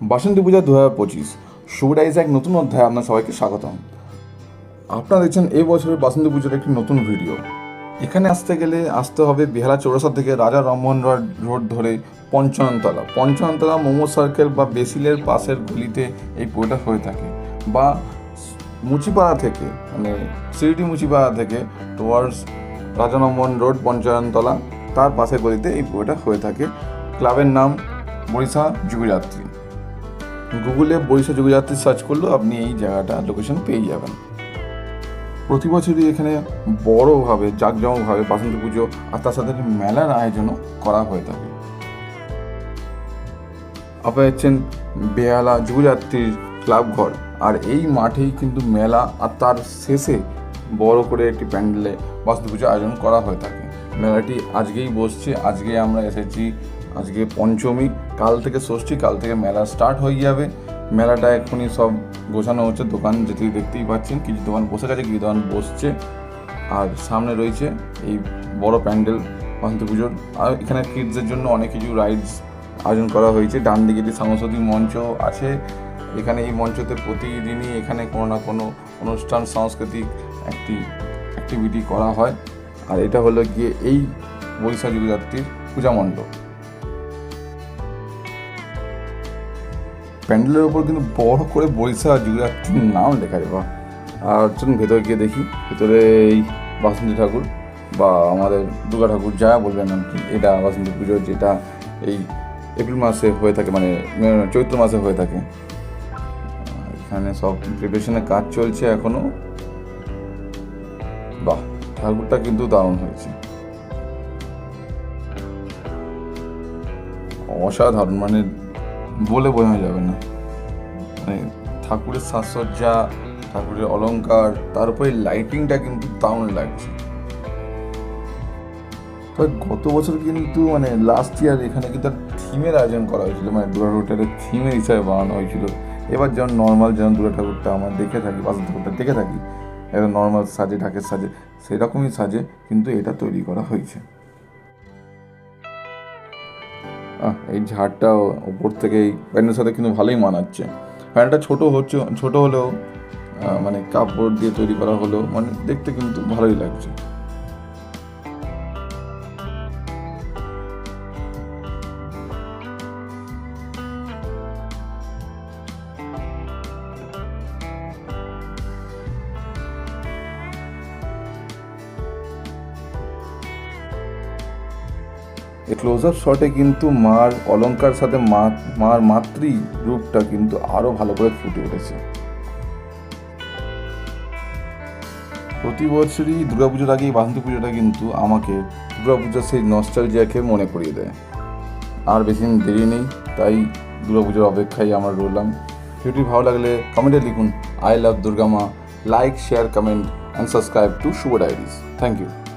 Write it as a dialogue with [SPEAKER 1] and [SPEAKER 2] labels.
[SPEAKER 1] বাসন্তী পূজা দু হাজার পঁচিশ শুভরাইজ এক নতুন অধ্যায়ে আপনার সবাইকে স্বাগতম। আপনারা দেখছেন এই বছরের বাসন্তী পুজোর একটি নতুন ভিডিও। এখানে আসতে গেলে আসতে হবে বেহালা চৌরাস্তা থেকে রাজা রামমোহন রোড রোড ধরে পঞ্চাননতলা পঞ্চাননতলা মোমো সার্কেল বা বেসিলের পাশের গলিতে এই পুজোটা হয়ে থাকে। বা মুচিপাড়া থেকে মানে সিরিটি মুচিপাড়া থেকে টুয়ার্ডস রাজা রামমোহন রোড পঞ্চাননতলা তার পাশের গলিতে এই পুজোটা হয়ে থাকে। ক্লাবের নাম বরিশা যুগযাত্রী গুগলে বরিশা যুগযাত্রী সার্চ করলেও আপনি এই জায়গাটা লোকেশন পেয়ে যাবেন। প্রতি বছরই এখানে বড়োভাবে, জাঁকজমকভাবে বাসন্তী পুজো আর তার সাথে মেলার আয়োজনও করা হয়ে থাকে। আপনারা হচ্ছেন বেহালা যুগযাত্রীর ক্লাব ঘর। আর এই মাঠেই কিন্তু মেলা আর তার শেষে বড় করে একটি প্যান্ডেলে বাসন্তী পুজো আয়োজন করা হয়ে থাকে। মেলাটি আজকেই বসছে আজকে আমরা এসেছি আজকে পঞ্চমী, কাল থেকে ষষ্ঠী, কাল থেকে মেলা স্টার্ট হয়ে যাবে। মেলাটা এখনই সব গোছানো হচ্ছে, দোকান যেটি দেখতেই পাচ্ছেন, কিছু দোকান বসে গেছে, কিছু দোকান বসছে। আর সামনে রয়েছে এই বড় প্যান্ডেল বাসন্তী পুজোর। আর এখানে কিডসের জন্য অনেক কিছু রাইডস আয়োজন করা হয়েছে। ডান দিকে যে সাংস্কৃতিক মঞ্চ আছে, এখানে এই মঞ্চতে প্রতিদিনই এখানে কোনো না কোনো অনুষ্ঠান, সাংস্কৃতিক একটি অ্যাক্টিভিটি করা হয়। আর এটা হলো গিয়ে এই বৈশাখ যুগযাত্রীর পূজা মণ্ডপ। প্যান্ডেলের ওপর কিন্তু বড় করে বৈশাখ যুগযাত্রীর নাম লেখা যাবে আর চলুন ভেতরে গিয়ে দেখি। ভেতরে এই বাসন্তী ঠাকুর বা আমাদের দুর্গা ঠাকুর যা বলবেন আর কি, এটা বাসন্তী পুজো যেটা এই এপ্রিল মাসে হয়ে থাকে মানে চৈত্র মাসে হয়ে থাকে। এখানে সব প্রিপারেশনের কাজ চলছে এখনও। বাহ, ঠাকুরটা কিন্তু দারুণ হয়েছে। অসাধারণ মানে বলে বোঝানো যাবে না। মানে ঠাকুরের সাজসজ্জা, ঠাকুরের অলংকার, তার উপরে লাইটিংটা কিন্তু দারুণ লাগছে। তবে গত বছর কিন্তু মানে লাস্ট ইয়ার এখানে কিন্তু থিমের আয়োজন করা হয়েছিল। মানে দুর্গা ঠাকুরটাকে থিমের হিসাবে বানানো হয়েছিল। এবার যেমন নর্মাল যেমন দুর্গা ঠাকুরটা আমরা দেখে থাকি বাসন ঠাকুরটা দেখে থাকি একদম নর্মাল সাজে, ঢাকের সাজে, সেরকমই সাজে কিন্তু এটা তৈরি করা হয়েছে। এই ঝাড়টা ওপর থেকে এই প্যান্টের সাথে কিন্তু ভালোই মানাচ্ছে। প্যান্টটা ছোট হচ্ছে, ছোট হলেও মানে কাপড় দিয়ে তৈরি করা হলেও মানে দেখতে কিন্তু ভালোই লাগছে। এই ক্লোজ আপ শটে কিন্তু মার অলঙ্কার সাথে মা, মার মাতৃ রূপটা কিন্তু আরও ভালো করে ফুটে উঠেছে। প্রতি বছরই দুর্গাপুজোর আগেই বাসন্তী পুজোটা কিন্তু আমাকে দুর্গাপুজোর সেই নস্টালজিয়াকে মনে করিয়ে দেয়। আর বেশি দিন দেরি নেই, তাই দুর্গাপুজোর অপেক্ষায় আমরা রইলাম। ভিডিওটি ভালো লাগলে কমেন্টে লিখুন আই লাভ দুর্গা মা like share comment and subscribe to Shubho Diaries thank you